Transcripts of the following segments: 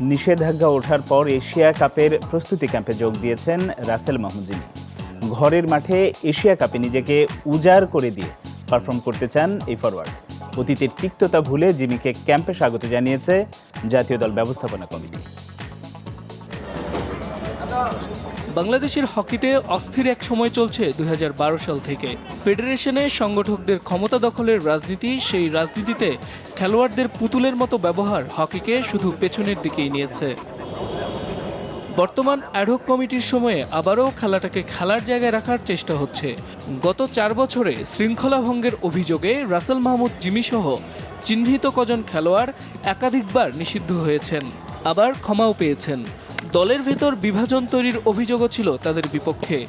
নিষেধাজ্ঞা ওঠার পর এশিয়া কাপের প্রস্তুতি ক্যাম্পে যোগ দিয়েছেন রাসেল মাহমুদিন ঘরের মাঠে এশিয়া কাপে নিজেকে উজাড় করে দিয়ে পারফর্ম করতে চান এই ফরওয়ার্ড অতীতের তিক্ততা ভুলে জিমিকে ক্যাম্পে স্বাগত জানিয়েছে জাতীয় দল ব্যবস্থাপনা কমিটি। বাংলাদেশের হকিতে অস্থির এক সময় চলছে দুই হাজার বারো সাল থেকে। ফেডারেশনে সংগঠকদের ক্ষমতা দখলের রাজনীতি, সেই রাজনীতিতে খেলোয়াড়দের পুতুলের মতো ব্যবহার হকিকে শুধু পেছনের দিকেই নিয়েছে। বর্তমান অ্যাডহক কমিটির সময়ে আবারও খেলাটাকে খেলার জায়গায় রাখার চেষ্টা হচ্ছে। গত চার বছরে শৃঙ্খলা ভঙ্গের অভিযোগে রাসেল মাহমুদ জিমিসহ চিহ্নিত কজন খেলোয়াড় একাধিকবার নিষিদ্ধ হয়েছেন, আবার ক্ষমাও পেয়েছেন। দলের ভেতর বিভাজন তৈরির অভিযোগও ছিল তাদের বিপক্ষে।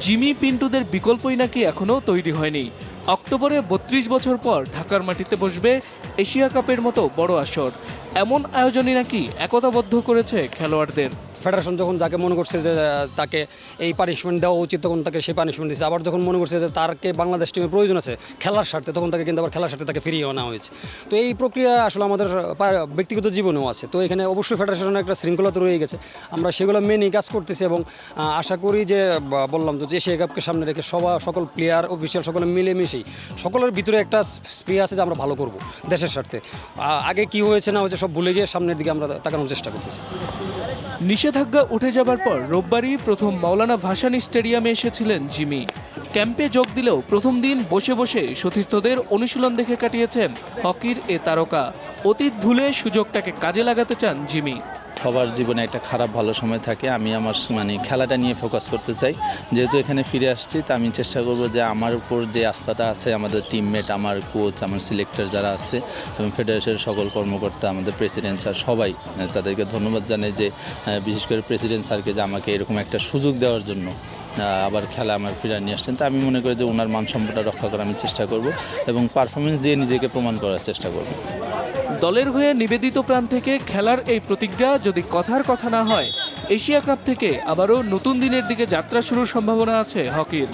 জিমি পিন্টুদের বিকল্পই নাকি এখনও তৈরি হয়নি। অক্টোবরে বত্রিশ বছর পর ঢাকার মাটিতে বসবে এশিয়া কাপের মতো বড় আসর। এমন আয়োজনই নাকি একতাবদ্ধ করেছে খেলোয়াড়দের। ফেডারেশন যখন যাকে মনে করছে যে তাকে এই পানিশমেন্ট দেওয়া উচিত, তখন তাকে সেই পানিশমেন্ট দিচ্ছে। আবার যখন মনে করছে যে, তারকে বাংলাদেশ টিমের প্রয়োজন আছে খেলার স্বার্থে, তখন তাকে কিন্তু আবার খেলার স্বার্থে তাকে ফিরিয়ে আনা হয়েছে। তো এই প্রক্রিয়া আসলে আমাদের ব্যক্তিগত জীবনেও আছে। তো এখানে অবশ্যই ফেডারেশনের একটা শৃঙ্খলা তো রয়ে গেছে। আমরা সেগুলো মেনেই কাজ করতেছি এবং আশা করি যে বললাম তো যে, এশিয়া কাপকে সামনে রেখে সবা, সকল প্লেয়ার অফিসিয়াল সকলে মিলেমিশেই সকলের ভিতরে একটা স্প্রে আছে যে, আমরা ভালো করব দেশের স্বার্থে। আগে কি হয়েছে না হয়েছে সব ভুলে গিয়ে সামনের দিকে আমরা তাকানোর চেষ্টা করতেছি। নিষেধাজ্ঞা উঠে যাবার পর রোববারই প্রথম মাওলানা ভাসানী স্টেডিয়ামে এসেছিলেন জিমি। ক্যাম্পে যোগ দিলেও প্রথম দিন বসে বসে সতীর্থদের অনুশীলন দেখে কাটিয়েছেন হকির এ তারকা। অতীত ভুলে সুযোগটাকে কাজে লাগাতে চান জিমি। সবার জীবনে একটা খারাপ, ভালো সময় থাকে। আমি আমার মানে খেলাটা নিয়ে ফোকাস করতে চাই। যেহেতু এখানে ফিরে আসছি, তা আমি চেষ্টা করব যে আমার উপর যে আস্থাটা আছে, আমাদের টিমমেট আমার কোচ আমার সিলেক্টর যারা আছে, এবং ফেডারেশনের সকল কর্মকর্তা, আমাদের প্রেসিডেন্ট স্যার সবাই তাদেরকে ধন্যবাদ জানাই যে বিশেষ করে প্রেসিডেন্ট স্যারকে যে আমাকে এরকম একটা সুযোগ দেওয়ার জন্য আবার খেলা আমার ফিরে নিয়ে আসছেন। তা আমি মনে করি যে ওনার মান সম্পদটা রক্ষা করার আমি চেষ্টা করব, এবং পারফরমেন্স দিয়ে নিজেকে প্রমাণ করার চেষ্টা করব। দলের হয়ে নিবেদিত প্রাণ থেকে খেলার এই প্রতিজ্ঞা যদি কথার কথা না হয়, এশিয়া কাপ থেকে আবারও নতুন দিনের দিকে যাত্রা শুরুর সম্ভাবনা আছে হকির।